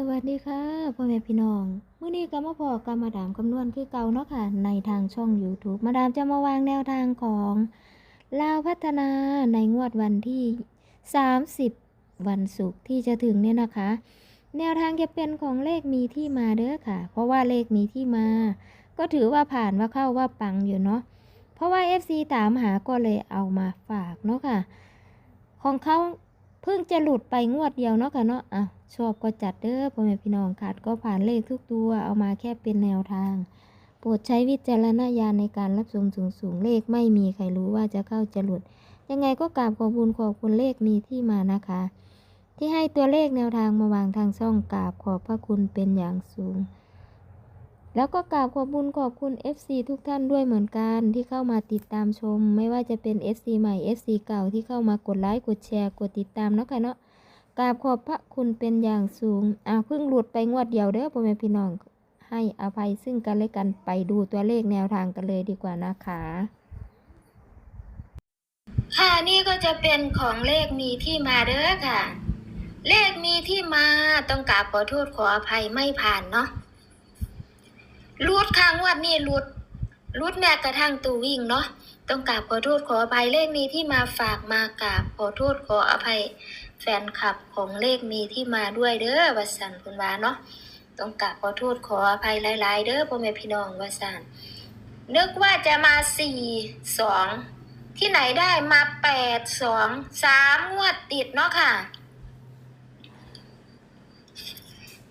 สวัสดีค่ะพ่อแม่พี่น้องมื้อนี้ก็มาพอกับมาดามคำนวณคือเก่าเนาะค่ะ ในทางช่อง YouTube มาดามจะมาวางแนวทางของลาวพัฒนาในงวดวันที่ 30 วันศุกร์ที่จะถึงเนี่ยนะคะ แนวทางจะเป็นของเลขมีที่มาเด้อค่ะ เพราะว่าเลขมีที่มา ก็ถือว่าผ่านว่าเข้าว่าปังอยู่เนาะเพราะว่า FC ถามหาก็เลยเอามาฝากเนาะค่ะ ของเขาเพิ่งจะหลุดไปงวดเดียวเนาะค่ะเนาะอะ ชอบก็จัดเด้อพ่อแม่พี่น้องขาดก็ผ่านเลขทุกตัวเอามาแค่เป็นแนวทาง โปรดใช้วิจารณญาณในการรับชมสูงสูงเลขไม่มีใครรู้ว่าจะเข้าจะหลุด ยังไงก็กราบขอบคุณขอบคุณเลขมีที่มานะคะ ที่ให้ตัวเลขแนวทางมาวางทางช่องกราบขอบพระคุณเป็นอย่างสูง แล้วก็กราบขอบคุณขอบคุณ FC ทุกท่านด้วยเหมือนกันที่เข้ามาติดตามชม ไม่ว่าจะเป็น FC ใหม่ FC เก่าที่เข้ามากดไลค์กดแชร์กดติดตามเนาะค่ะเนาะ กราบขอบพระคุณเป็นอย่างสูงอ่าเพิ่งหลุดไปงวดเดียวเด้อพ่อแม่พี่น้อง ให้อภัยซึ่งกันและกันไปดูตัวเลขแนวทางกันเลยดีกว่านะคะค่ะนี่ก็จะเป็นของเลขมีที่มาเด้อค่ะ เลขมีที่มาต้องกราบขอโทษขออภัยไม่ผ่านเนาะรูดค้างวัดนี่รูดรูดแม้กระทั่งตูวิ่งเนาะต้องกราบขอโทษขออภัยเลขมีที่มาฝากมากราบขอโทษขออภัย แฟนคลับของเลขมีที่มาด้วยเด้อวสันคุณวาเนาะต้องกราบขอโทษขออภัยหลาย ๆ เด้อพ่อแม่พี่น้องวสันนึกว่าจะมาสี่สองที่ไหนได้มาแปดสองสามงวดติดเนาะค่ะ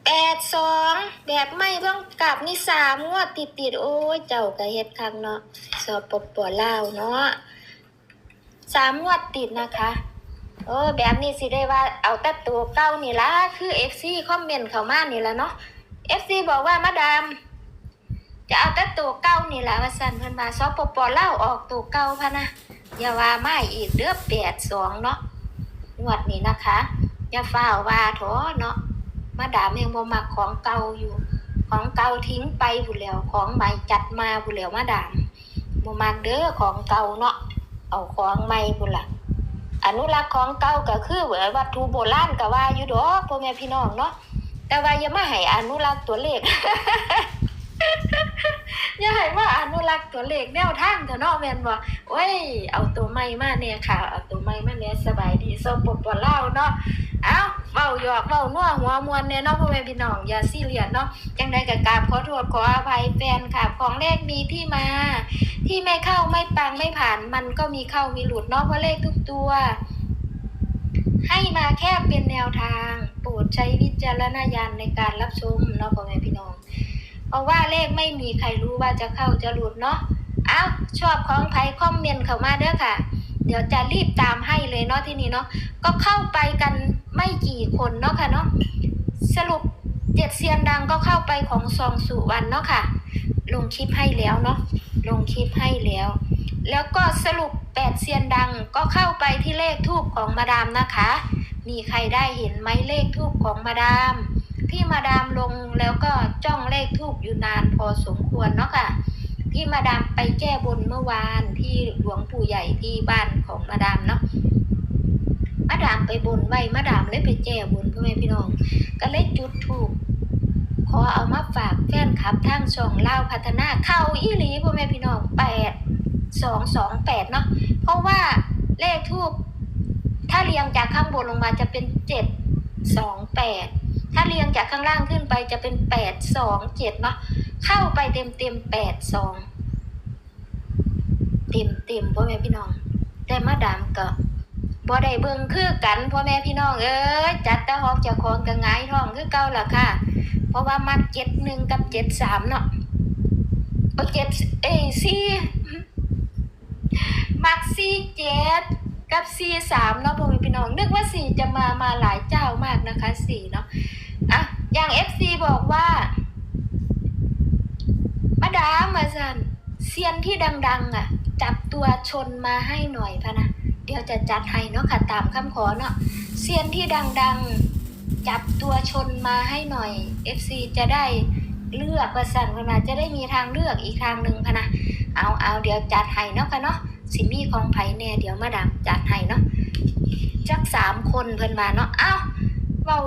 แปดสองแบบไม่ต้องกลับนี่สามงวดติดติดโอ้ยเจ้ากระเฮ็ดคังเนาะสอบปปลาเนาะสามงวดติดนะคะ เออแบบนี้สิได้ว่าเอาแต่ตัวเก้านี่ละคือเอฟซีคอมเมนต์เข้ามานี่ละเนาะเอฟซีบอกว่ามาดามจะเอาแต่ตัวเก้านี่ละว่าสั่นเพิ่นมาสอบปปลาออกตัวเก้าพะนะอย่าว่ามาอีกเด้อแปดสองเนาะงวดนี้นะคะอย่าฟ้าวว่าโถเนาะมาดามยังบ่มักของเก่าอยู่ ของเก่าทิ้งไปผู้นแหล้วของใหม่จัดมาผู้นแหล้วมาดามบ่มักเด้อของเก่าเนาะเอาของใหม่พุ่นล่ะ อนุรักษ์ของเก่าก็คือเหมือนวัตถุโบราณก็ว่าอยู่ดอกพ่อแม่พี่น้องเนาะแต่ว่าอย่ามาให้อนุรักษ์ตัวเลขอย่าให้มาอนุรักษ์ตัวเลขแนวทางเถอะเนาะแม่นบ่โอ้ยเอาตัวใหม่มาเนี่ยค่ะ เอาตัวใหม่มาเนี่ยสบายดีสปปล่าเนาะเอ้า เว้าหยอกเว้านัวหัวมวนเนี่ยเนาะพ่อแม่พี่น้องอย่าซีเรียสเนาะจังใดก็กราบขอโทษขออภัยแฟนค่ะ ของเลขมีที่มา ที่ไม่เข้าไม่ปังไม่ผ่าน มันก็มีเข้ามีหลุดเนาะเพราะเลขทุกตัว ให้มาแค่เป็นแนวทางโปรดใช้วิจารณญาณในการรับชมเนาะพ่อแม่พี่น้อง เพราะว่าเลขไม่มีใครรู้ว่าจะเข้าจะหลุดเนาะเอ้าชอบของใครคอมเมนต์เข้ามาเด้อค่ะ เดี๋ยวจะรีบตามให้เลยเนาะที่นี่เนาะก็เข้าไปกัน ไม่กี่คนเนาะค่ะเนาะสรุปเจ็ดเซียนดังก็เข้าไปของซองสุวรรณเนาะค่ะ ลงคลิปให้แล้วเนาะลงคลิปให้แล้ว แล้วก็สรุปแปดเซียนดังก็เข้าไปที่เลขทูบของมาดามนะคะ มีใครได้เห็นไหมเลขทูบของมาดามที่มาดามลงแล้วก็จ้องเลขทูบอยู่นานพอสมควรเนาะค่ะที่มาดามไปแก้บนเมื่อวานที่หลวงปู่ใหญ่ที่บ้านของมาดามเนาะ มาดามไปบนไว้มาดามเลยไปแก้บนพ่อแม่พี่น้อง ก็เลยจุดถูกขอเอามาฝากแฟนคลับทางช่องเล่าพัฒนาเข้าอีหลีพ่อแม่พี่น้องแปดสองสองแปดเนาะเพราะว่าเลขทูบถ้าเรียงจากข้างบนลงมาจะเป็นเจ็ดสองแปดถ้าเรียงจากข้างล่างขึ้นไปจะเป็นแปดสองเจ็ดเนาะเข้าไปเต็มเต็มแปดสองเต็มเต็มพ่อแม่พี่น้อง แต่มาดามก็ บ่ได้เบิ่งคือกันพ่อแม่พี่น้องเอ้ยจัดตะฮอกเจ้าของก็หงายท้องคือเก่าล่ะค่ะ เพราะว่ามักเจ็ดหนึ่งกับเจ็ดสามเนาะโอเจ็ดเอ้สี่มักสี่เจ็ดกับสี่สามเนาะพ่อแม่พี่น้องนึกว่าสี่จะมามาหลายเจ้ามากนะคะสี่เนาะอะอย่างเอฟซีบอกว่ามาดามมาสันเซียนที่ดัง ๆ อะ จับตัวชนมาให้หน่อยพะนะ เดี๋ยวจะจัดให้เนาะค่ะตามคำขอเนาะเซียนที่ดังๆ จับตัวชนมาให้หน่อย FC จะได้เลือกประสันกันมาจะได้มีทางเลือกอีกทางหนึ่งพะนะเอาเอาเดี๋ยวจัดให้เนาะค่ะเนาะสิมีของไผ่แน่เดี๋ยวมาดามจัดให้เนาะจักสามคนเพิ่นมาเนาะเอ้าเว้า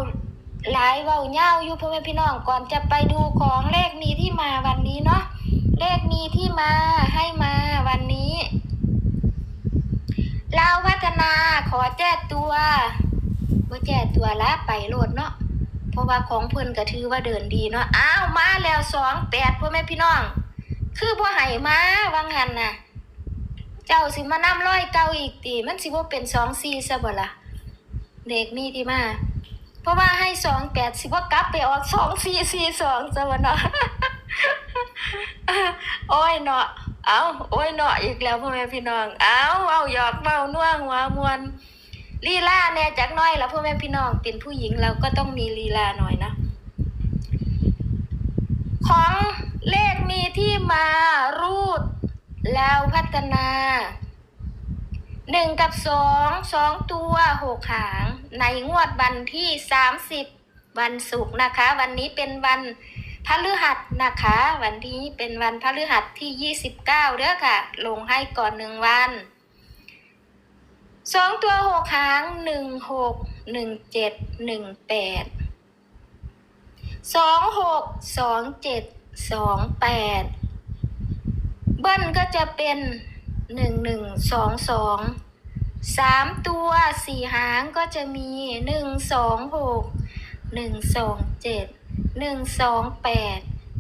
หลายเว้าเย้าอยู่พ่อแม่พี่น้องก่อนจะไปดูของเลขมีที่มาวันนี้เนาะเลขมีที่มาให้มาวันนี้ ลาวพัฒนาขอแจ้ตัวว่าแจ้ตัวละไปโลดเนาะเพราะว่าของเพิ่นก็ถือว่าเดินดีเนาะอ้าวมาแล้วสองแปดพ่อแม่พี่น้อง คือบ่ให้มาวังหันน่ะ เจ้าสิมานำร้อยเก่าอีกติมันสิบ่เป็นสองสี่ซะบ่ล่ะเด็กมีที่มาเพราะว่าให้สองแปดสิบ่กลับไปออกสองสี่สี่สองซะบ่เนาะโอ้ยเนาะ เอาโอ้ยเนาะอีกแล้วพ่อแม่พี่น้อง เอาเอาหยอกเมาน่วงหัวมวนลีลาแน่จักหน้อยแล้วพ่อแม่พี่น้องเป็นผู้หญิงเราก็ต้องมีลีลาหน่อยนะ ของเลขมีที่มารูด แล้วพัฒนาหนึ่งกับสองสองตัวหกหาง ในงวดวันที่สามสิบวันศุกร์นะคะ วันนี้เป็นวัน พฤหัสนะคะ วันนี้เป็นวันพฤหัสที่ยี่สิบเก้าเด้อค่ะ ลงให้ก่อนหนึ่งวันสองตัวหกหางหนึ่งหกหนึ่งเจ็ดหนึ่งแปดสองหกสองเจ็ดสองแปดเบิ้ลก็จะเป็นหนึ่งหนึ่งสองสองสามตัวสี่หางก็จะมีหนึ่งสองหกหนึ่งสองเจ็ด หนึ่งสองแปด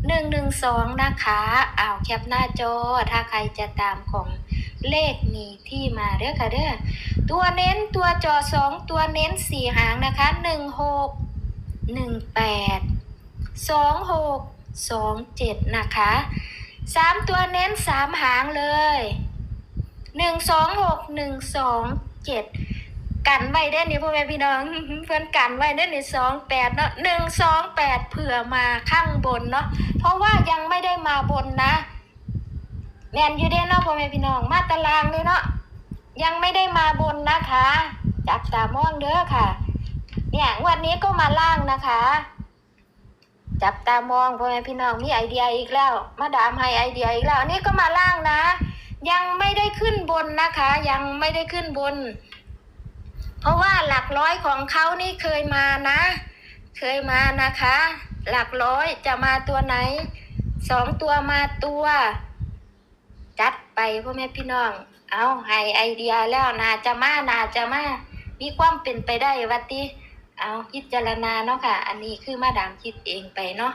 หนึ่งหนึ่งสองนะคะอ้าวแคปหน้าจอ ถ้าใครจะตามของเลขมีที่มาเด้อค่ะเด้อตัวเน้นตัวจอสองตัวเน้นสี่หางนะคะหนึ่งหกหนึ่งแปดสองหกสองเจ็ดนะคะสามตัวเน้นสามหางเลยหนึ่งสองหกหนึ่งสองเจ็ด กันไว้ได้นี่พ่อแม่พี่น้อง เพื่อนกันไว้ได้นี่สองแปดเนาะหนึ่งสองแปดเผื่อมาข้างบนเนาะเพราะว่ายังไม่ได้มาบนนะแมนอยู่เด้เนาะพ่อแม่พี่น้องมาตารางเลยเนาะยังไม่ได้มาบนนะคะ จับตามองเด้อค่ะ เนี่ยวันนี้ก็มาล่างนะคะ จับตามองพ่อแม่พี่น้องมีไอเดียอีกแล้ว มาดามให้ไอเดียอีกแล้วอันนี้ก็มาล่างนะ ยังไม่ได้ขึ้นบนนะคะ ยังไม่ได้ขึ้นบน เพราะว่าหลักร้อยของเขานี่เคยมานะ เคยมานะคะ หลักร้อยจะมาตัวไหนสองตัวมาตัว จัดไปพ่อแม่พี่น้อง เอาให้ไอเดียแล้วนาจะมานาจะมามีความเป็นไปได้วัติเอาพิจารณาเนาะค่ะ อันนี้คือมาดามคิดเองไปเนาะ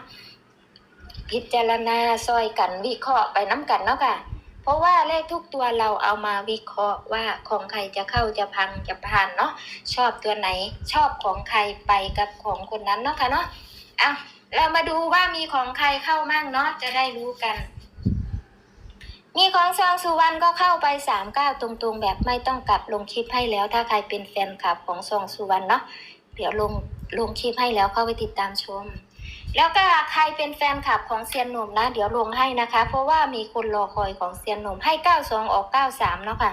พิจารณาซอยกันวิเคราะห์ไปน้ำกันเนาะค่ะ เพราะว่าเลขทุกตัวเราเอามาวิเคราะห์ว่าของใครจะเข้าจะพังจะผ่านเนาะชอบตัวไหนชอบของใครไปกับของคนนั้นเนาะค่ะเนาะเอาเรามาดูว่ามีของใครเข้ามั่งเนาะจะได้รู้กัน มีของซองสุวรรณก็เข้าไปสามเก้าตรงๆ แบบไม่ต้องกลับลงคลิปให้แล้ว ถ้าใครเป็นแฟนคลับของซองสุวรรณเนาะเดี๋ยวลงลงคลิปให้แล้วเข้าไปติดตามชม แล้วก็ใครเป็นแฟนคลับของเซียนหนุ่มนะ เดี๋ยวลงให้นะคะ เพราะว่ามีคนรอคอยของเซียนหนุ่มให้92องออก93เนาะค่ะ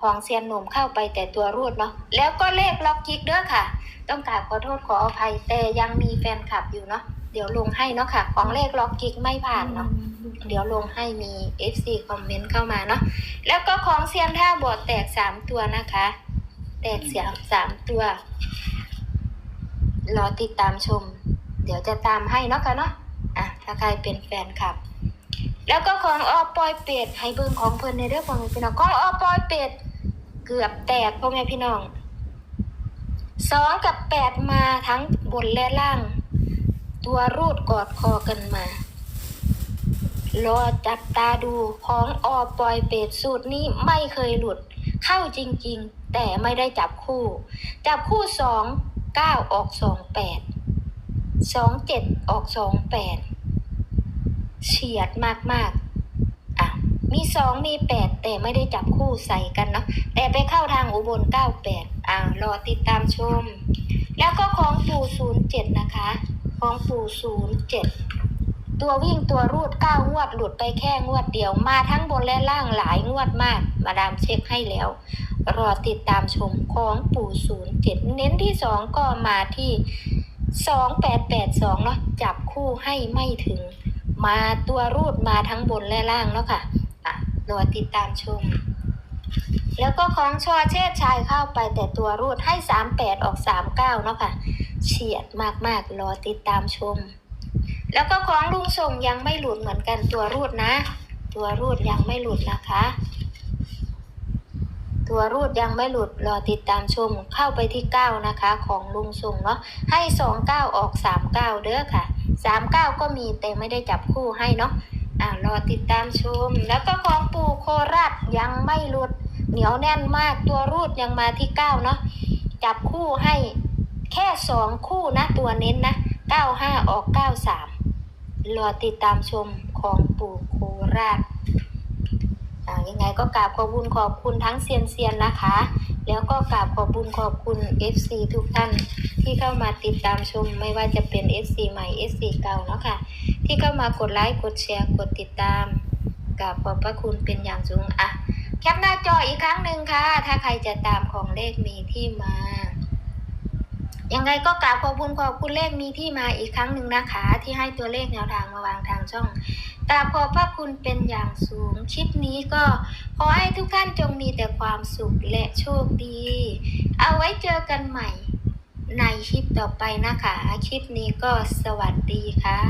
ของเซียนหนุ่มเข้าไปแต่ตัวรูดเนาะแล้วก็เลขล็อกกิกเด้อค่ะ ต้องกราบขอโทษขออภัยแต่ยังมีแฟนคลับอยู่เนาะเดี๋ยวลงให้เนาะค่ะ ของเลขล็อกกิกไม่ผ่านเนาะเดี๋ยวลงให้มี FC คอมเมนต์เข้ามาเนาะแล้วก็ของเซียนท่าบวกแตก3ตัวนะคะ แตกเสียสามตัว รอติดตามชม เดี๋ยวจะตามให้เนาะค่ะเนาะอะถ้าใครเป็นแฟนคลับ แล้วก็ของออปอยเป็ดให้เบิ่งของเพิ่นในเรื่องของพี่น้องของออปอยเป็ดเกือบแตกพ่อแม่พี่น้องสองกับแปดมาทั้งบนและล่าง ตัวรูดกอดคอกันมารอจับตาดูของออปอยเป็ดสูตรนี้ไม่เคยหลุด เข้าจริง ๆ แต่ไม่ได้จับคู่ จับคู่สองเก้าออกสองแปด สองเจ็ดออกสองแปดเฉียดมากๆ อะ มีสองมีแปดแต่ไม่ได้จับคู่ใส่กันเนาะแต่ไปเข้าทางอุบลเก้าแปดอ่ารอติดตามชม แล้วก็ของปู่ศูนย์เจ็ดนะคะ ของปู่ศูนย์เจ็ดตัววิ่งตัวรูดเก้างวดหลุดไปแค่งวดเดียวมาทั้งบนและล่างหลายงวดมาก มาดามเช็คให้แล้ว รอติดตามชมของปู่ศูนย์เจ็ดเน้นที่สองก็มาที่ สองแปดแปดสองเนาะจับคู่ให้ไม่ถึง มาตัวรูดมาทั้งบนและล่างเนาะค่ะอะรอติดตามชม แล้วก็ของชอเชษชายเข้าไปแต่ตัวรูดให้สามแปดออกสามเก้าเนาะค่ะ เฉียดมากๆ รอติดตามชม แล้วก็ของลุงส่งยังไม่หลุดเหมือนกันตัวรูดนะ ตัวรูดยังไม่หลุดนะคะ ตัวรูดยังไม่หลุดรอติดตามชมเข้าไปที่ 9 นะคะ ของลุงส่งเนาะให้ 29 ออก 39 เด้อค่ะ 39 ก็มีแต่ไม่ได้จับคู่ให้เนาะอ่ารอติดตามชม แล้วก็ของปู่โคราชยังไม่หลุด เหนียวแน่นมากตัวรูดยังมาที่ 9 เนาะจับคู่ให้แค่ 2 คู่นะ ตัวเน้นนะ 95 ออก 93 รอติดตามชมของปู่โคราช ยังไงก็กราบขอบคุณขอบคุณทั้งเซียนเซียนๆนะคะ แล้วก็กราบขอบคุณขอบคุณ FC ทุกท่านที่เข้ามาติดตามชม ไม่ว่าจะเป็น FC ใหม่ FC เก่าเนาะค่ะ ที่เข้ามากดไลค์กดแชร์กดติดตามกราบขอบพระคุณเป็นอย่างสูงอะแคปหน้าจออีกครั้งหนึ่งค่ะ ถ้าใครจะตามของเลขมีที่มายังไงก็กราบขอบคุณขอบคุณเลขมีที่มาอีกครั้งหนึ่งนะคะ ที่ให้ตัวเลขแนวทางมาวางทางช่อง กราบขอบพระคุณเป็นอย่างสูงคลิปนี้ก็ขอให้ทุกท่านจงมีแต่ความสุขและโชคดี เอาไว้เจอกันใหม่ในคลิปต่อไปนะคะ คลิปนี้ก็สวัสดีค่ะ